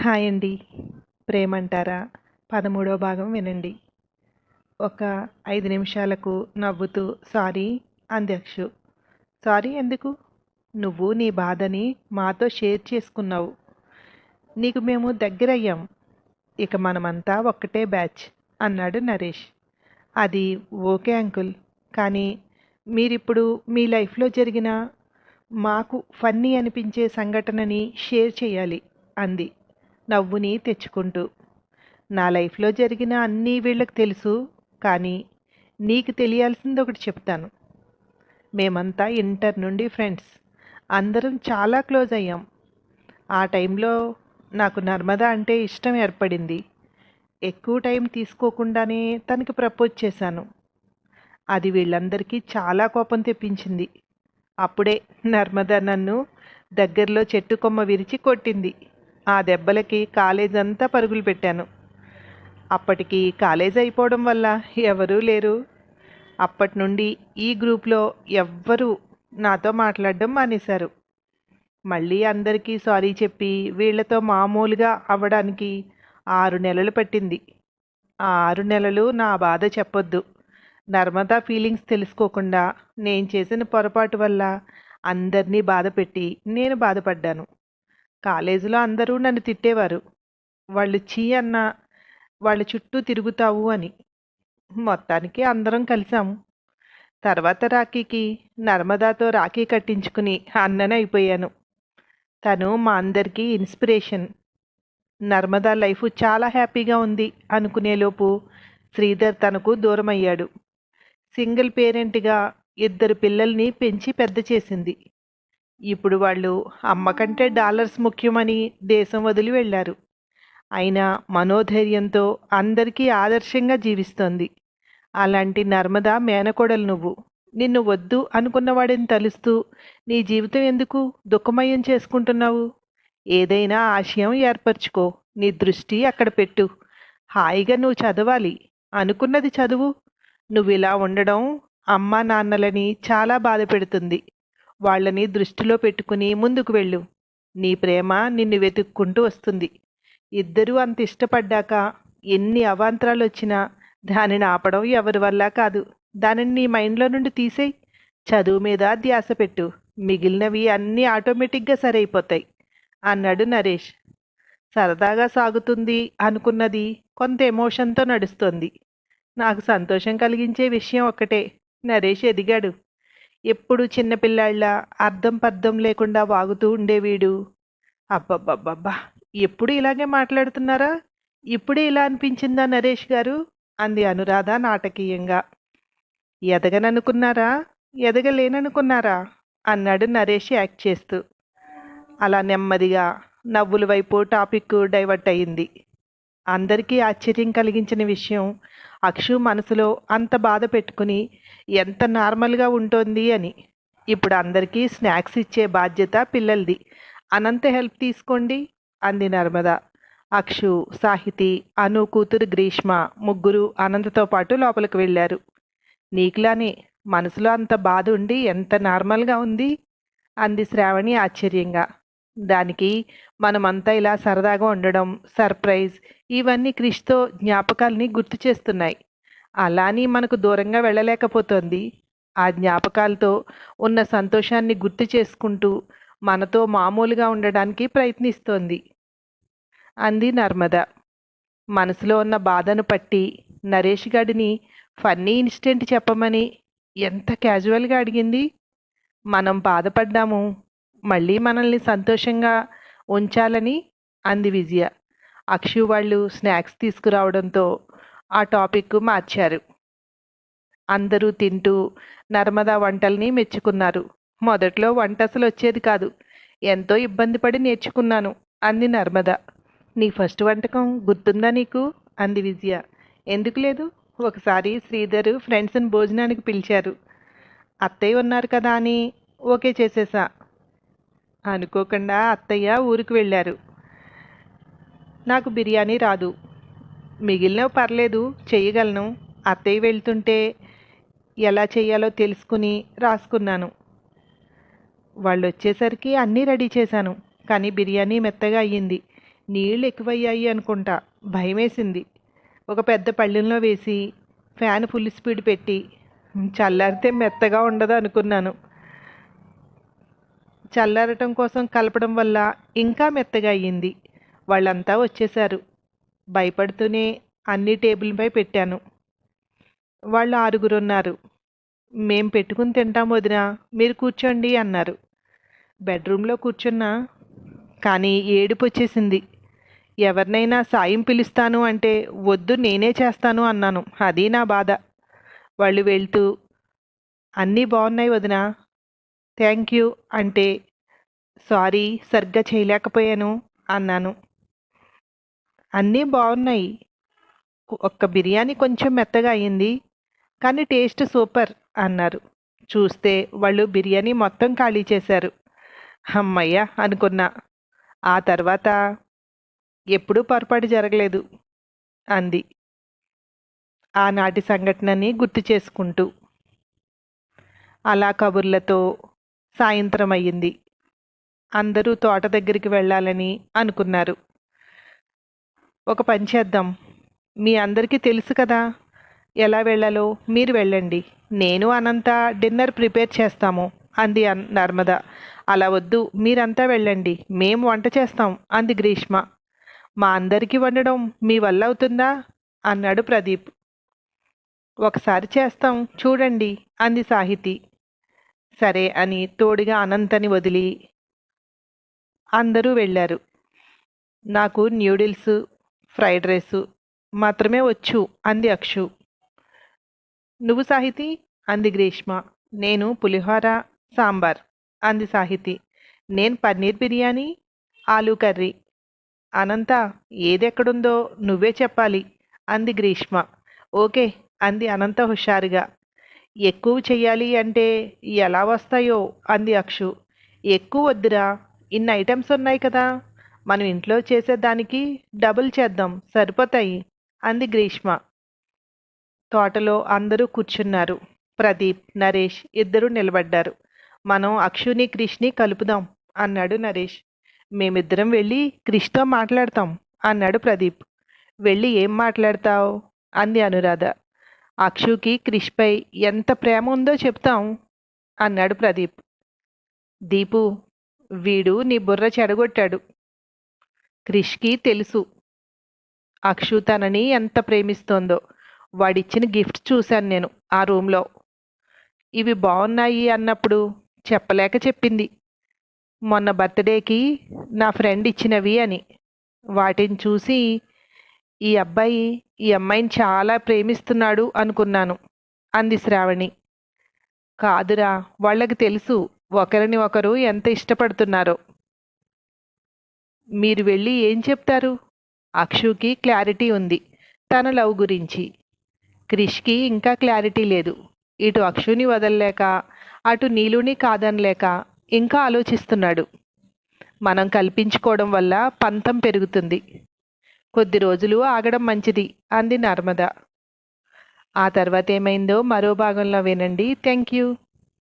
Hi అండి. ప్రేమంటారా? పదమూడవ భాగం వినండి. ఒక ఐదు నిమిషాలకు నవ్వుతూ సారీ అంధ్యక్షు సారీ ఎందుకు? నువ్వు నీ బాధని మాతో షేర్ చేసుకున్నావు. నీకు మేము దగ్గరయ్యాం. ఇక మనమంతా ఒక్కటే బ్యాచ్ అన్నాడు నరేష్. అది ఓకే అంకుల్. కానీ మీరిప్పుడు మీ లైఫ్లో జరిగిన మాకు ఫన్నీ అనిపించే సంఘటనని షేర్ చేయాలి అంది. నవ్వుని తెచ్చుకుంటూ. నా లైఫ్లో జరిగిన అన్నీ వీళ్ళకి తెలుసు కానీ నీకు తెలియాల్సింది ఒకటి చెప్తాను. మేమంతా ఇంటర్ నుండి ఫ్రెండ్స్. అందరం చాలా క్లోజ్ అయ్యాం. ఆ టైంలో నాకు నర్మదా అంటే ఇష్టం ఏర్పడింది. ఎక్కువ టైం తీసుకోకుండానే తనకి ప్రపోజ్ చేశాను. అది వీళ్ళందరికీ చాలా కోపం తెప్పించింది. అప్పుడే నర్మదా నన్ను దగ్గరలో చెట్టు కొమ్మ విరిచి కొట్టింది. ఆ దెబ్బలకి కాలేజ్ అంతా పరుగులు పెట్టాను. అప్పటికి కాలేజ్ అయిపోవడం వల్ల ఎవరూ లేరు. అప్పటి నుండి ఈ గ్రూప్లో ఎవ్వరూ నాతో మాట్లాడడం మానేశారు. మళ్ళీ అందరికీ సారీ చెప్పి వీళ్ళతో మామూలుగా అవ్వడానికి ఆరు నెలలు పట్టింది. ఆ ఆరు నెలలు నా బాధ చెప్పొద్దు. నర్మదా ఫీలింగ్స్ తెలుసుకోకుండా నేను చేసిన పొరపాటు వల్ల అందరినీ బాధ పెట్టి నేను బాధపడ్డాను. కాలేజీలో అందరూ నన్ను తిట్టేవారు. వాళ్ళు చీ అన్న వాళ్ళ చుట్టూ తిరుగుతావు అని. మొత్తానికి అందరం కలిసాము తర్వాత రాఖీకి నర్మదాతో రాఖీ కట్టించుకుని అన్ననే అయిపోయాను తను మా అందరికీ ఇన్స్పిరేషన్. నర్మదా లైఫ్ చాలా హ్యాపీగా ఉంది అనుకునేలోపు శ్రీధర్ తనకు దూరమయ్యాడు. సింగిల్ పేరెంట్గా ఇద్దరు పిల్లల్ని పెంచి పెద్ద చేసింది. ఇప్పుడు వాళ్ళు అమ్మ కంటే డాలర్స్ ముఖ్యమని దేశం వదిలి వెళ్ళారు. అయినా మనోధైర్యంతో అందరికీ ఆదర్శంగా జీవిస్తోంది. అలాంటి నర్మదా మేనకోడలు నువ్వు. నిన్ను వద్దు అనుకున్నవాడిని తలుస్తూ నీ జీవితం ఎందుకు దుఃఖమయం చేసుకుంటున్నావు? ఏదైనా ఆశయం ఏర్పరచుకో. నీ దృష్టి అక్కడ పెట్టు. హాయిగా నువ్వు చదవాలి. అనుకున్నది చదువు. నువ్వు ఇలా ఉండడం అమ్మా నాన్నలని చాలా బాధ పెడుతుంది. వాళ్ళని దృష్టిలో పెట్టుకుని ముందుకు వెళ్ళు. నీ ప్రేమ నిన్ను వెతుక్కుంటూ వస్తుంది. ఇద్దరూ అంత ఇష్టపడ్డాక ఎన్ని అవాంతరాలు వచ్చినా దానిని ఆపడం ఎవరి వల్ల కాదు. దానిని నీ మైండ్లో నుండి తీసేయి. చదువు మీద ధ్యాస పెట్టు. మిగిలినవి అన్నీ ఆటోమేటిక్గా సరైపోతాయి అన్నాడు నరేష్. సరదాగా సాగుతుంది అనుకున్నది కొంత ఎమోషన్తో నడుస్తోంది. నాకు సంతోషం కలిగించే విషయం ఒక్కటే. నరేష్ ఎదిగాడు. ఎప్పుడు చిన్నపిల్లాళ్ళ అర్థం పర్థం లేకుండా వాగుతూ ఉండేవీడు అబ్బబ్బబ్బబ్బా! ఎప్పుడు ఇలాగే మాట్లాడుతున్నారా? ఇప్పుడే ఇలా అనిపించిందా నరేష్ గారు? అంది అనురాధ నాటకీయంగా. ఎదగననుకున్నారా? ఎదగలేననుకున్నారా? అన్నాడు నరేష్ యాక్ట్ చేస్తూ. అలా నెమ్మదిగా నవ్వుల వైపు టాపిక్ డైవర్ట్ అయింది. అందరికీ ఆశ్చర్యం కలిగించిన విషయం అక్షు మనసులో అంత బాధ పెట్టుకుని ఎంత నార్మల్గా ఉంటుంది అని. ఇప్పుడు అందరికీ స్నాక్స్ ఇచ్చే బాధ్యత పిల్లలది. అనంత హెల్ప్ తీసుకోండి అంది నర్మద. అక్షు సాహితి అను కూతురు గ్రీష్మ ముగ్గురు అనంతతో పాటు లోపలికి వెళ్ళారు. నీకులానే మనసులో అంత బాధ ఉండి ఎంత నార్మల్గా ఉంది? అంది శ్రావణి ఆశ్చర్యంగా. దానికి మనమంతా ఇలా సరదాగా ఉండడం సర్ప్రైజ్ ఇవన్నీ క్రిష్తో జ్ఞాపకాల్ని గుర్తు చేస్తున్నాయి. అలాని మనకు దూరంగా వెళ్ళలేకపోతోంది. ఆ జ్ఞాపకాలతో ఉన్న సంతోషాన్ని గుర్తు చేసుకుంటూ మనతో మామూలుగా ఉండడానికి ప్రయత్నిస్తోంది. అంది నర్మద. మనసులో ఉన్న బాధను పట్టి నరేష్ గడిని ఫన్నీ ఇన్సిడెంట్ చెప్పమని ఎంత క్యాజువల్గా అడిగింది? మనం బాధపడ్డాము. మళ్ళీ మనల్ని సంతోషంగా ఉంచాలని అంది విజయ. అక్షు వాళ్ళు స్నాక్స్ తీసుకురావడంతో ఆ టాపిక్ మార్చారు. అందరూ తింటూ నర్మదా వంటల్ని మెచ్చుకున్నారు. మొదట్లో వంట అసలు వచ్చేది కాదు. ఎంతో ఇబ్బంది పడి నేర్చుకున్నాను అంది నర్మద. నీ ఫస్ట్ వంటకం గుర్తుందా నీకు? అంది విజయ. ఎందుకు లేదు? ఒకసారి శ్రీధర్ ఫ్రెండ్స్ని భోజనానికి పిలిచారు. అత్తయ్య ఉన్నారు కదా అని ఓకే చేసేసా. అనుకోకుండా అత్తయ్య ఊరికి వెళ్ళారు. నాకు బిర్యానీ రాదు. మిగిలినవి పర్లేదు చేయగలను అత్తయ్య వెళ్తుంటే ఎలా చేయాలో తెలుసుకుని రాసుకున్నాను. వాళ్ళు వచ్చేసరికి అన్నీ రెడీ చేశాను కానీ బిర్యానీ మెత్తగా అయ్యింది. నీళ్ళు ఎక్కువయ్యాయి అనుకుంటా భయమేసింది. ఒక పెద్ద పళ్ళెంలో వేసి ఫ్యాన్ ఫుల్ స్పీడ్ పెట్టి చల్లారితే మెత్తగా ఉండదు అనుకున్నాను. చల్లారటం కోసం కలపడం వల్ల ఇంకా మెత్తగా అయ్యింది. వాళ్ళంతా వచ్చేశారు. భయపడుతూనే అన్ని టేబుల్పై పెట్టాను. వాళ్ళు ఆరుగురు ఉన్నారు మేం పెట్టుకుని తింటాం వదిన మీరు కూర్చోండి అన్నారు. బెడ్రూమ్లో కూర్చున్నా కానీ ఏడుపు వచ్చేసింది. ఎవరినైనా సాయం పిలుస్తాను అంటే వద్దు నేనే చేస్తాను అన్నాను. అది నా బాధ. వాళ్ళు వెళ్తూ అన్నీ బాగున్నాయి వదిన. థ్యాంక్ యూ అంటే సారీ సరిగ్గా చేయలేకపోయాను అన్నాను. అన్నీ బాగున్నాయి. ఒక్క బిర్యానీ కొంచెం మెత్తగా అయింది కానీ టేస్ట్ సూపర్ అన్నారు. చూస్తే వాళ్ళు బిర్యానీ మొత్తం ఖాళీ చేశారు. అమ్మయ్య అనుకున్నా. ఆ తర్వాత ఎప్పుడూ పొరపాటు జరగలేదు అంది. ఆనాటి సంఘటనని గుర్తు చేసుకుంటూ. అలా కబుర్లతో సాయంత్రం అయ్యింది. అందరూ తోట దగ్గరికి వెళ్ళాలని అనుకున్నారు. ఒక పని చేద్దాం. మీ అందరికీ తెలుసు కదా ఎలా వెళ్ళాలో? మీరు వెళ్ళండి. నేను అనంత డిన్నర్ ప్రిపేర్ చేస్తాము అంది అన్- నర్మద. అలా వద్దు మీరంతా వెళ్ళండి. మేము వంట చేస్తాం అంది గ్రీష్మ. మా అందరికీ వండడం మీ వల్ల అవుతుందా? అన్నాడు ప్రదీప్. ఒకసారి చేస్తాం చూడండి అంది సాహితి. సరే అని తోడుగా అనంతని వదిలి అందరూ వెళ్ళారు. నాకు న్యూడిల్స్ ఫ్రైడ్ రైసు మాత్రమే వచ్చు అంది అక్షు. నువ్వు సాహితి? అంది గ్రీష్మ. నేను పులిహోర సాంబార్ అంది సాహితి. నేను పన్నీర్ బిర్యానీ ఆలూ కర్రీ. అనంత ఏదెక్కడుందో నువ్వే చెప్పాలి అంది గ్రీష్మ. ఓకే అంది అనంత హుషారుగా. ఎక్కువ చెయ్యాలి అంటే ఎలా వస్తాయో అంది అక్షు. ఎక్కువ వద్దురా ఇన్ని ఐటమ్స్ ఉన్నాయి కదా. మనం ఇంట్లో చేసేదానికి డబుల్ చేద్దాం. సరిపోతాయి. అంది గ్రీష్మ. తోటలో అందరూ కూర్చున్నారు. ప్రదీప్ నరేష్ ఇద్దరూ నిలబడ్డారు. మనం అక్షుని క్రిష్ని కలుపుదాం అన్నాడు నరేష్. మేమిద్దరం వెళ్ళి క్రిష్తో మాట్లాడతాం అన్నాడు ప్రదీప్. వెళ్ళి ఏం మాట్లాడతావు? అంది అనురాధ. అక్షుకి క్రిష్పై ఎంత ప్రేమ ఉందో చెప్తాం అన్నాడు ప్రదీప్. దీపు వీడు నీ బుర్ర చెడగొట్టాడు. క్రిష్కి తెలుసు. అక్షు తనని ఎంత ప్రేమిస్తోందో. వాడిచ్చిన గిఫ్ట్ చూశాను నేను ఆ రూమ్లో. ఇవి బాగున్నాయి అన్నప్పుడు చెప్పలేక చెప్పింది. మొన్న బర్త్డేకి నా ఫ్రెండ్ ఇచ్చినవి అని. వాటిని చూసి ఈ అబ్బాయి ఈ అమ్మాయిని చాలా ప్రేమిస్తున్నాడు అనుకున్నాను అంది శ్రావణి. కాదురా వాళ్ళకి తెలుసు ఒకరిని ఒకరు ఎంత ఇష్టపడుతున్నారో. మీరు వెళ్ళి ఏం చెప్తారు? అక్షుకి క్లారిటీ ఉంది. తన లవ్ గురించి. క్రిష్కి ఇంకా క్లారిటీ లేదు. ఇటు అక్షుని వదలలేక అటు నీలుని కాదనలేక ఇంకా ఆలోచిస్తున్నాడు. మనం కల్పించుకోవడం వల్ల పంతం పెరుగుతుంది. కొద్ది రోజులు ఆగడం మంచిది అంది నర్మద. ఆ తర్వాత ఏమైందో మరో భాగంలో వినండి. Thank you.